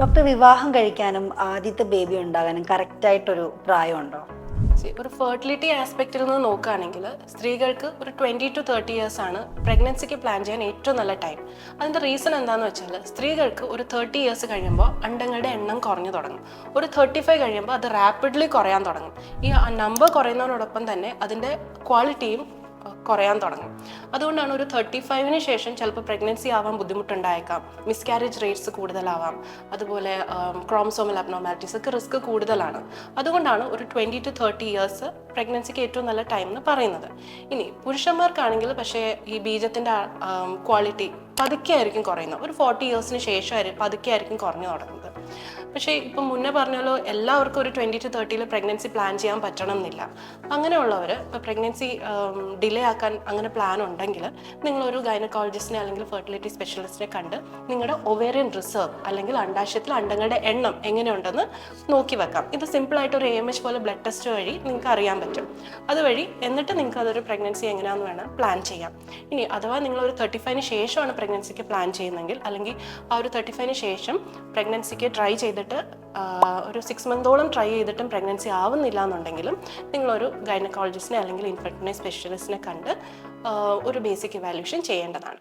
Doctor വിവാഹം കഴിക്കാനും ആദ്യത്തെ ബേബി ഉണ്ടാകാനും കറക്റ്റായിട്ടൊരു പ്രായമുണ്ടോ? ഒരു ഫെർട്ടിലിറ്റി ആസ്പെക്റ്റിൽ നിന്ന് നോക്കുകയാണെങ്കിൽ സ്ത്രീകൾക്ക് ഒരു ട്വന്റി ടു തേർട്ടി ഇയേഴ്സ് ആണ് പ്രഗ്നൻസിക്ക് പ്ലാൻ ചെയ്യാൻ ഏറ്റവും നല്ല ടൈം അതിന്റെ റീസൺ എന്താണെന്ന് വെച്ചാൽ സ്ത്രീകൾക്ക് ഒരു തേർട്ടി ഇയേഴ്സ് കഴിയുമ്പോൾ അണ്ടങ്ങളുടെ എണ്ണം കുറഞ്ഞു തുടങ്ങും. ഒരു തേർട്ടി ഫൈവ് കഴിയുമ്പോൾ അത് റാപ്പിഡ്ലി കുറയാൻ തുടങ്ങും. ഈ നമ്പർ കുറയുന്നതിനോടൊപ്പം തന്നെ അതിന്റെ ക്വാളിറ്റിയും കുറയാൻ തുടങ്ങും. അതുകൊണ്ടാണ് ഒരു തേർട്ടി ഫൈവിന് ശേഷം ചിലപ്പോൾ പ്രഗ്നൻസി ആവാൻ ബുദ്ധിമുട്ടുണ്ടായേക്കാം. Miscarriage rates കൂടുതലാവാം. അതുപോലെ ക്രോംസോമൽ അബ്നോമാലിറ്റീസ് ഒക്കെ റിസ്ക് കൂടുതലാണ്. അതുകൊണ്ടാണ് ഒരു ട്വന്റി ടു തേർട്ടി ഇയേഴ്സ് പ്രഗ്നൻസിക്ക് ഏറ്റവും നല്ല ടൈം എന്ന് പറയുന്നത്. ഇനി പുരുഷന്മാർക്കാണെങ്കിൽ പക്ഷേ ഈ ബീജത്തിന്റെ ക്വാളിറ്റി പതുക്കെ ആയിരിക്കും കുറയുന്നത്. ഒരു ഫോർട്ടി ഇയേഴ്സിന് ശേഷം പതുക്കെ ആയിരിക്കും കുറഞ്ഞു തുടങ്ങുന്നത്. പക്ഷേ ഇപ്പം മുന്നേ പറഞ്ഞല്ലോ എല്ലാവർക്കും ഒരു ട്വന്റി ടു തേർട്ടിയിൽ പ്രഗ്നൻസി പ്ലാൻ ചെയ്യാൻ പറ്റണം എന്നില്ല അങ്ങനെയുള്ളവർ ഇപ്പോൾ പ്രഗ്നൻസി ഡിലേ ആക്കാൻ അങ്ങനെ പ്ലാൻ ഉണ്ടെങ്കിൽ നിങ്ങളൊരു ഗൈനക്കോളജിസ്റ്റിനെ അല്ലെങ്കിൽ ഫെർട്ടിലിറ്റി സ്പെഷ്യലിസ്റ്റിനെ കണ്ട് നിങ്ങളുടെ ഒവേറിയൻ റിസർവ് അല്ലെങ്കിൽ അണ്ടാശയത്തിൽ അണ്ടങ്ങളുടെ എണ്ണം എങ്ങനെയുണ്ടെന്ന് നോക്കി വെക്കാം. ഇത് സിമ്പിളായിട്ട് ഒരു എ എം എച്ച് പോലെ ബ്ലഡ് ടെസ്റ്റ് വഴി നിങ്ങൾക്ക് അറിയാൻ പറ്റും. അതുവഴി എന്നിട്ട് നിങ്ങൾക്ക് അതൊരു പ്രഗ്നൻസി എങ്ങനെയാണെന്ന് വേണം പ്ലാൻ ചെയ്യാം. ഇനി അഥവാ നിങ്ങൾ ഒരു തേർട്ടി ഫൈവിന് ശേഷമാണ് പ്രഗ്നൻസിക്ക് പ്ലാൻ ചെയ്യുന്നതെങ്കിൽ അല്ലെങ്കിൽ ആ ഒരു തേർട്ടി ഫൈവിന് ശേഷം പ്രഗ്നൻസിക്ക് ട്രൈ ചെയ്തിട്ട് ഒരു സിക്സ് മന്തോളം ട്രൈ ചെയ്തിട്ടും പ്രഗ്നൻസി ആവുന്നില്ല എന്നുണ്ടെങ്കിലും നിങ്ങളൊരു ഗൈനക്കോളജിസ്റ്റിനെ അല്ലെങ്കിൽ ഇൻഫെക്ടിനെ സ്പെഷ്യലിസ്റ്റിനെ കണ്ട് ഒരു ബേസിക് ഇവാലുവേഷൻ ചെയ്യേണ്ടതാണ്.